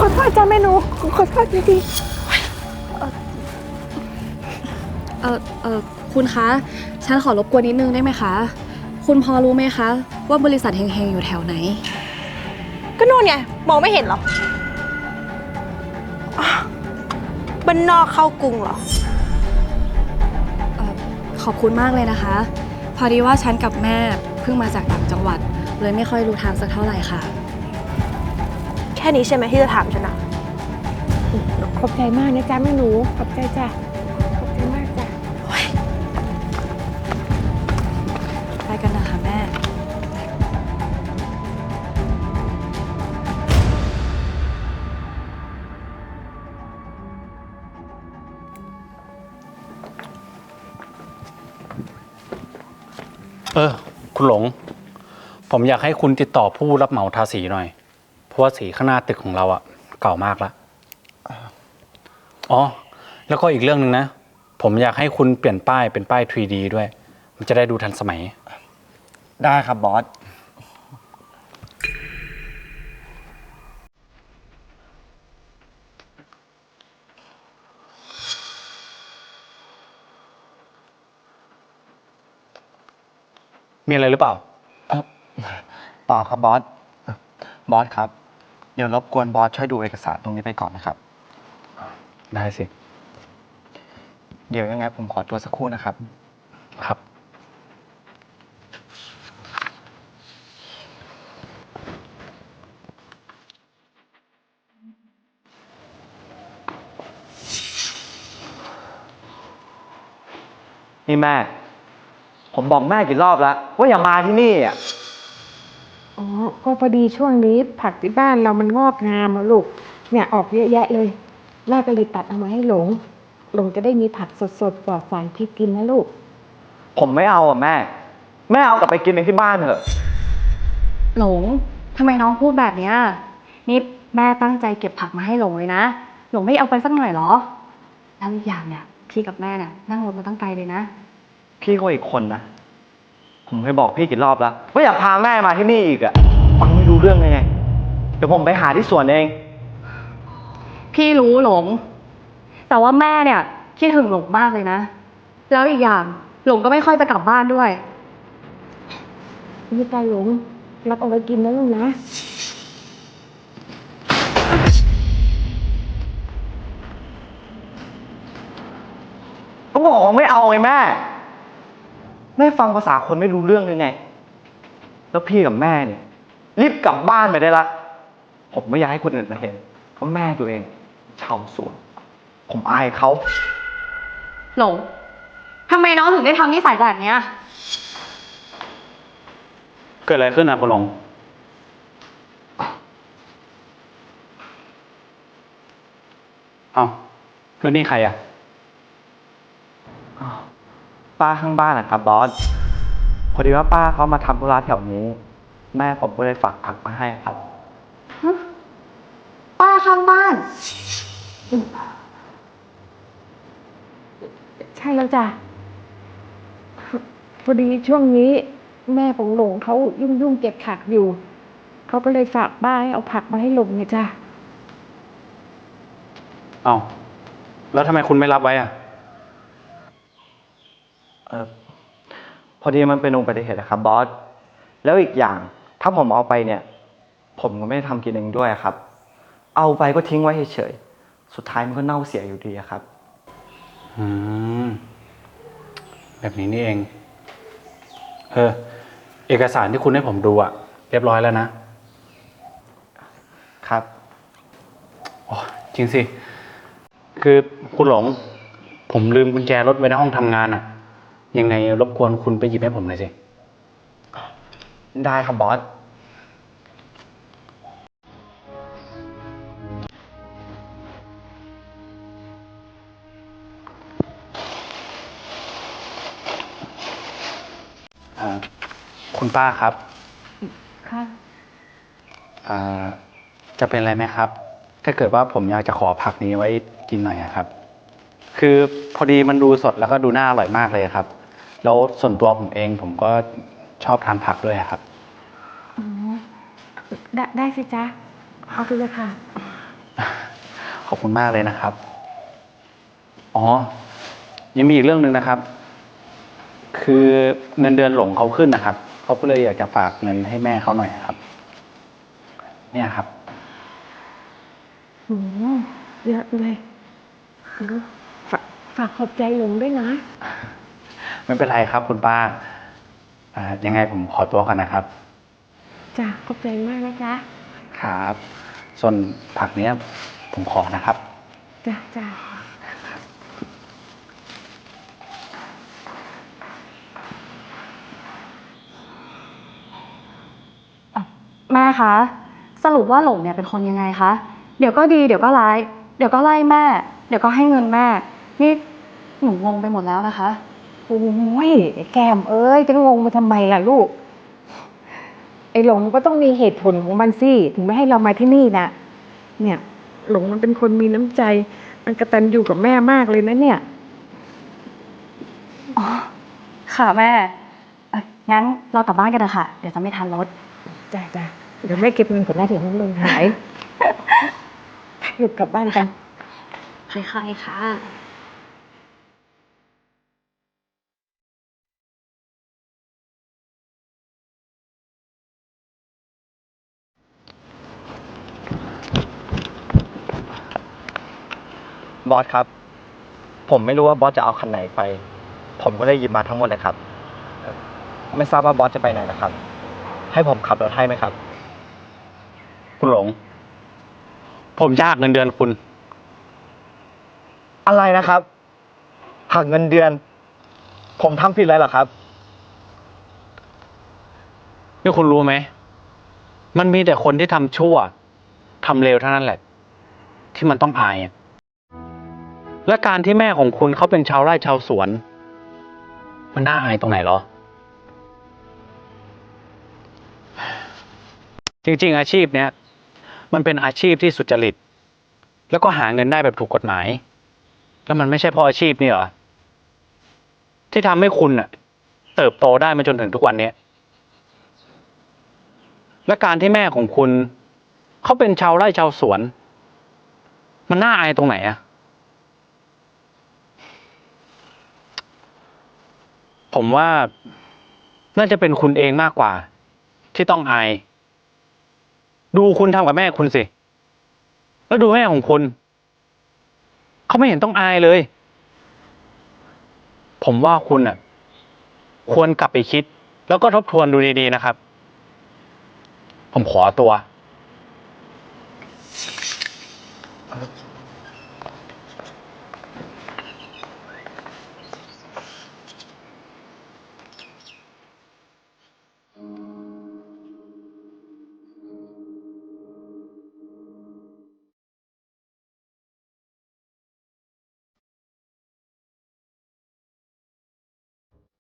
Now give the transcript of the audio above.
ขอโทษจ้าแม่หนูขอขอโทษจริงเออเออคุณคะ ฉันขอรบกวนนิดนึงได้ไหมคะ คุณพอรู้ไหมคะ ว่าบริษัทเฮงๆอยู่แถวไหนๆก็นู่นไงมองไม่เห็นเหรออ้าวบ้านนอกเข้ากรุงเหรอเอ่อขอบคุณมากเลยนะคะ พอดีว่าฉันกับแม่เพิ่งมาจากต่างจังหวัด เลยไม่ค่อยรู้ทางสักเท่าไหร่ค่ะแค่นี้ใช่ไหมที่จะถามฉันอะขอบใจมากนะจ๊ะแม่หนู ขอบใจจ้ะ ขอบใจมากจ้ะ ไปกันนะคะแม่ เออ คุณหลง ผมอยากให้คุณติดต่อผู้รับเหมาทาสีหน่อยเพ ราะว่าสีข้างหน้าตึกของเราอะเก่ามากแล้วอ๋อ แล้วก็อีกเรื่องหนึ่งนะ ผมอยากให้คุณเปลี่ยนป้ายเป็นป้าย 3D ด้วย มันจะได้ดูทันสมัย ได้ครับบอส มีอะไรหรือเปล่า ต่อครับบอสเอ่อบอสครับ เดี๋ยวรบกวนบอสช่วยดูเอกสารตรงนี้ไปก่อนนะครับ ได้สิ เดี๋ยวยังไงผมขอตัวสักครู่นะครับ ครับ นี่แม่ ผมบอกแม่กี่รอบแล้ว ว่าอย่ามาที่นี่อะอ๋อ ก็พอดีช่วงนี้ผักที่บ้านเรามันงอกงามอะลูก เนี่ยออกเยอะแยะเลยแม่ก็เลยตัดเอามาให้หลง หลงจะได้มีผักสดๆปลอดสารพิษกินนะลูก ผมไม่เอาอะแม่ แม่เอากลับไปกินเองที่บ้านเถอะ หลงทำไมน้องพูดแบบเนี้ยนี่แม่ตั้งใจเก็บผักมาให้หลงเลยนะ หลงไม่เอาไปสักหน่อยเหรอ แล้วอีกอย่างเนี่ยพี่กับแม่เนี่ยนั่งรถมาตั้งไกลเลยนะ พี่ก็อีกคนนะ ผมเคยบอกพี่กี่รอบแล้วว่าอย่าพาแม่มาที่นี่อีกอะฟังไม่ รู้เรื่องเลยไง เดี๋ยวผมไปหาที่สวนเอง พี่รู้หลง แต่ว่าแม่เนี่ยคิดถึงหลงมากเลยนะ แล้วอีกอย่างหลงก็ไม่ค่อยจะกลับบ้านด้วย นี่ตาหลงรับเอาไว้กินนะลูกนะ ก็บอกว่าไม่เอาไงแม่ แม่ฟังภาษาคนไม่รู้เรื่องเลยไง แล้วพี่กับแม่เนี่ย รีบกลับบ้านไปได้ละ ผมไม่อยากให้คนอื่นมาเห็นเพราะแม่ตัวเองชาวสวน ผมอายเขา หลงทำไมน้องถึงได้ทำนิสัยแบบเนี้ย เกิดอะไรขึ้นนะคุณหลง เอาแล้วนี่ใครอะป้าข้างบ้านนะครับบอส พอดีว่าป้าเขามาทำธุระแถวนี้ แม่ผมก็เลยฝากผักมาให้ครับป้าข้างบ้าน ใช่แล้วจ้ะพอดีช่วงนี้แม่ของหลงเขายุ่งๆเก็บผักอยู่ เขาก็เลยฝากบ้านให้เอาผักมาให้หลงไงจ้ะเอาแล้วทำไมคุณไม่รับไว้อะเออพอดีมันเป็นอุบัติเหตุนะครับบอส แล้วอีกอย่าง ถ้าผมเอาไปเนี่ย ผมก็ไม่ได้ทำกินเองด้วยครับ เอาไปก็ทิ้งไว้เฉยๆสุดท้ายมันก็เน่าเสียอยู่ดีอะครับ อืม แบบนี้นี่เอง เออ เอกสารที่คุณให้ผมดูอะเรียบร้อยแล้วนะ ครับ โอ้จริงสิ คือคุณหลง ผมลืมกุญแจรถไว้ในห้องทำงานอะยังไงรบกวนคุณไปหยิบให้ผมหน่อยสิ ได้ครับบอส ป้าครับ ค่ะ อ่า จะเป็นอะไรไหมครับ ถ้าเกิดว่าผมอยากจะขอผักนี้ไว้กินหน่อยอะครับ คือพอดีมันดูสดแล้วก็ดูน่าอร่อยมากเลยครับ แล้วส่วนตัวผมเองผมก็ชอบทานผักด้วยอะครับได้ได้สิจ๊ะ เอาไปเลยค่ะ ขอบคุณมากเลยนะครับ อ๋อ ยังมีอีกเรื่องหนึ่งนะครับ คือเงินเดือนหลงเขาขึ้นนะครับ เขาก็เลยอยากจะฝากเงินให้แม่เขาหน่อยครับ เนี่ยครับโอ้เยอะเลยฝากฝากขอบใจหลงด้วยนะ ไม่เป็นไรครับ คุณป้าอ่ายังไงผมขอตัวก่อนนะครับ จ้ะขอบใจมากนะจ๊ะครับ ส่วนผักเนี้ยผมขอนะครับ จ้ะจ้ะ คะ สรุปว่าหลงเนี่ยเป็นคนยังไงคะ เดี๋ยวก็ดีเดี๋ยวก็ร้าย เดี๋ยวก็ไล่แม่ เดี๋ยวก็ให้เงินแม่ นี่หนูงงไปหมดแล้วนะคะ โอ้ยไอ้แก้มเอ้ยจะงงมาทำไมล่ะลูก ไอ้หลงก็ต้องมีเหตุผลของมันสิถึงไม่ให้เรามาที่นี่นะเนี่ย หลงมันเป็นคนมีน้ำใจ มันกระตันอยู่กับแม่มากเลยนะเนี่ย อ๋อ ค่ะแม่เอ่องั้นเรากลับบ้านกันเถอะค่ะ เดี๋ยวจะไม่ทันรถ จ้ะจ้ะ เดี๋ยวแม่เก็บเงินก่อนนะเดี๋ยวมันลงหายหยุดกลับบ้านกันค่อยๆค่ะ บอสครับ ผมไม่รู้ว่าบอสจะเอาคันไหนไป ผมก็เลยหยิบมาทั้งหมดเลยครับเอ่อไม่ทราบว่าบอสจะไปไหนนะครับ ให้ผมขับรถให้ไหมครับ คุณหลง ผมยากเงินเดือนคุณ อะไรนะครับ หักเงินเดือน ผมทำผิดอะไรเหรอครับ นี่คุณรู้ไหม มันมีแต่คนที่ทำชั่วทำเลวเท่านั้นแหละ ที่มันต้องอายอะและการที่แม่ของคุณเขาเป็นชาวไร่ชาวสวน มันน่าอายตรงไหนเหรอ จริงๆอาชีพเนี้ย มันเป็นอาชีพที่สุจริต แล้วก็หาเงินได้แบบถูกกฎหมาย แล้วมันไม่ใช่เพราะอาชีพนี่หรอ ที่ทำให้คุณอะเติบโตได้มาจนถึงทุกวันเนี้ยและการที่แม่ของคุณ เขาเป็นชาวไร่ชาวสวน มันน่าอายตรงไหนอะผมว่าน่าจะเป็นคุณเองมากกว่า ที่ต้องอาย ดูคุณทำกับแม่คุณสิ แล้วดูแม่ของคุณ เขาไม่เห็นต้องอายเลย ผมว่าคุณอะ ควรกลับไปคิด แล้วก็ทบทวนดูดีๆนะครับ ผมขอตัว